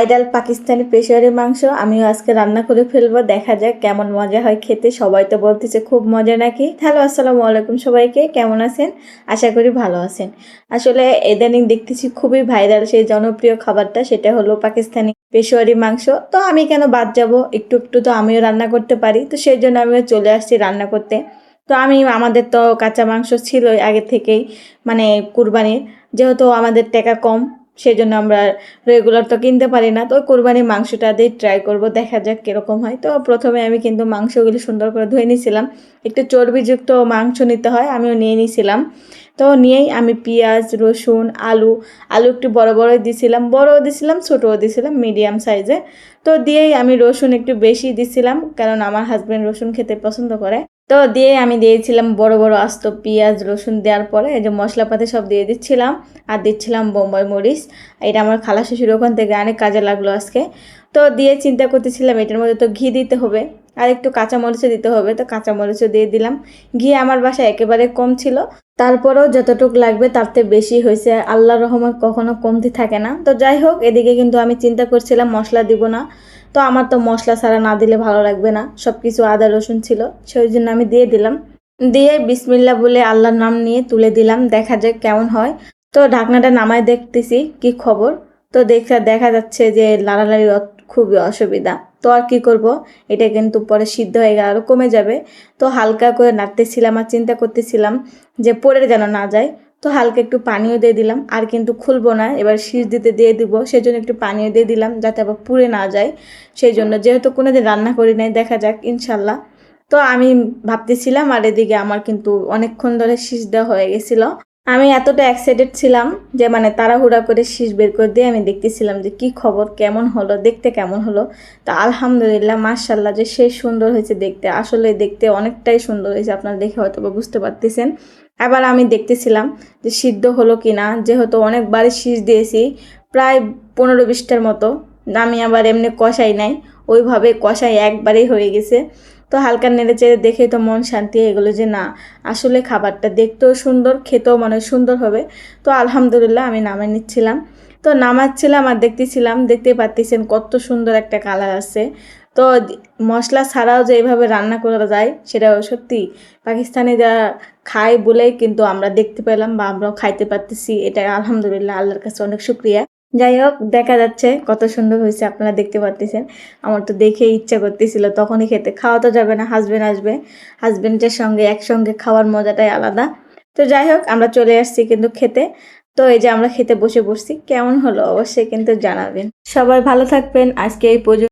Ideal Pakistani Peshawari মাংস, আমিও আজকে রান্না করে ফেলব। দেখা যাক কেমন মজা হয় খেতে। সবাই তো বলতেছে খুব মজা নাকি? হ্যালো, আসসালামু আলাইকুম সবাইকে। কেমন আছেন? আশা করি ভালো আছেন। আসলে ইদানিং দেখতেছি খুবই ভাইরাল সেই জনপ্রিয় খাবারটা, সেটা হলো পাকিস্তানি পেশোয়ারি মাংস। তো আমি কেন বাদ যাব? একটু একটু তো আমিও রান্না করতে পারি। তো সেই জন্য আমিও চলে আসছি রান্না করতে। তো আমি, আমাদের তো কাঁচা মাংস ছিলই আগে থেকেই মানে কুরবানির। যেহেতু আমাদের টাকা কম সেই জন্য আমরা রেগুলার তো কিনতে পারি না। তো কোরবানির মাংসটা দিয়ে ট্রাই করব, দেখা যাক কীরকম হয়। তো প্রথমে আমি কিন্তু মাংসগুলি সুন্দর করে ধুয়ে নিয়েছিলাম একটু চর্বিযুক্ত মাংস নিতে হয়, আমিও নিয়ে নিয়েছিলাম তো নিয়েই আমি পেঁয়াজ, রসুন, আলু আলু একটু বড় বড় দিছিলাম, বড়ও দিছিলাম, ছোটও দিছিলাম মিডিয়াম সাইজে তো দিয়েই আমি রসুন একটু বেশি দিছিলাম, কারণ আমার হাজব্যান্ড রসুন খেতে পছন্দ করে। তো দিয়ে আমি দিয়েছিলাম বড় বড় আস্ত পেঁয়াজ, রসুন দেওয়ার পরে এই যে মশলাপাতি সব দিয়ে দিচ্ছিলাম আর দিচ্ছিলাম বোম্বাই মরিচ। এটা আমার খালা শ্বশুর ওখান থেকে অনেক কাজে লাগল আজকে। তো দিয়ে চিন্তা করতেছিলাম এটার মধ্যে তো ঘি দিতে হবে আর একটু কাঁচামরিচও দিতে হবে। তো কাঁচামরিচও দিয়ে দিলাম। ঘি আমার বাসায় একেবারে কম ছিল। তারপরেও যতটুকু লাগবে তার থেকে বেশি হয়েছে। আল্লাহ রহমত কখনো কমতি থাকে না। তো যাই হোক, এদিকে কিন্তু আমি চিন্তা করছিলাম মশলা দিব না। তো আমার তো মশলা ছাড়া না দিলে ভালো লাগবে না। সব কিছু আদা, রসুন ছিল সেই জন্য আমি দিয়ে দিলাম। দিয়ে বিসমিল্লা বলে আল্লাহর নাম নিয়ে তুলে দিলাম। দেখা যাক কেমন হয়। তো ঢাকনাটা নামায় দেখতেছি কি খবর। তো দেখা দেখা যাচ্ছে যে লাড়ালাড়ি খুবই অসুবিধা। তো আর কি করব? এটা কিন্তু পরে সিদ্ধ হয়ে গেলে আরও কমে যাবে। তো হালকা করে নাড়তেছিলাম আর চিন্তা করতেছিলাম যে পরে যেন না যায়। তো হালকা একটু পানিও দিয়ে দিলাম। আর কিন্তু খুলবো না। এবার শীষ দিতে দিয়ে দিব। সেই জন্য একটু পানিও দিয়ে দিলাম যাতে আবার পুড়ে না যায়। সেই জন্য যেহেতু কোনো দিন রান্না করি নাই, দেখা যাক, ইনশাল্লাহ। তো আমি ভাবতেছিলাম আর এদিকে আমার কিন্তু অনেকক্ষণ ধরে শীষ দেওয়া হয়ে গেছিল। আমি এতটা এক্সাইটেড ছিলাম যে মানে তাড়াহুড়া করে শীষ বের করে দিয়ে আমি দেখতেছিলাম যে কি খবর, কেমন হলো, দেখতে কেমন হলো। তা আলহামদুলিল্লাহ মার্শাল্লাহ যে সে সুন্দর হয়েছে দেখতে। আসলে দেখতে অনেকটাই সুন্দর হয়েছে, আপনারা দেখে হয়তো বুঝতে পারতেছেন। আবার আমি দেখতেছিলাম যে সিদ্ধ হলো কি না যেহেতু অনেকবারই শীষ দিয়েছি, প্রায় পনেরো বিশটার মতো। আমি আবার এমনি কষাই নাই। ওইভাবে কষাই একবারেই হয়ে গেছে। তো হালকা নেড়ে চেড়ে দেখে তো মন শান্তি হয়ে গেলো যে না, আসলে খাবারটা দেখতেও সুন্দর, খেতেও মনে সুন্দর হবে। তো আলহামদুলিল্লাহ আমি নামে নিচ্ছিলাম। তো নামাচ্ছিলাম আর দেখতেছিলাম দেখতে পাচ্ছেন কত সুন্দর একটা কালার আছে। তো মশলা ছাড়াও যে এইভাবে রান্না করা যায় সেটা সত্যি পাকিস্তানিরা খায় বলেই কিন্তু আমরা দেখতে পেলাম বা আমরাও খাইতে পারতেছি। এটা আলহামদুলিল্লাহ, আল্লাহর কাছে অনেক শুক্রিয়া। যাই হোক, দেখা যাচ্ছে কত সুন্দর হয়েছে, আপনারা দেখতে পারতেছেন। আমার তো দেখে ইচ্ছা করতেছিল, তখনই খেতে। খাওয়া তো যাবে না হাজবেন্ড আসবে। হাজবেন্ডের সঙ্গে, একসঙ্গে খাওয়ার মজাটাই আলাদা। তো যাই হোক, আমরা চলে আসছি কিন্তু খেতে। তো এই যে আমরা খেতে বসে বসছি কেমন হলো? অবশ্যই কিন্তু জানাবেন। সবাই ভালো থাকবেন। আজকে এই পর্যন্ত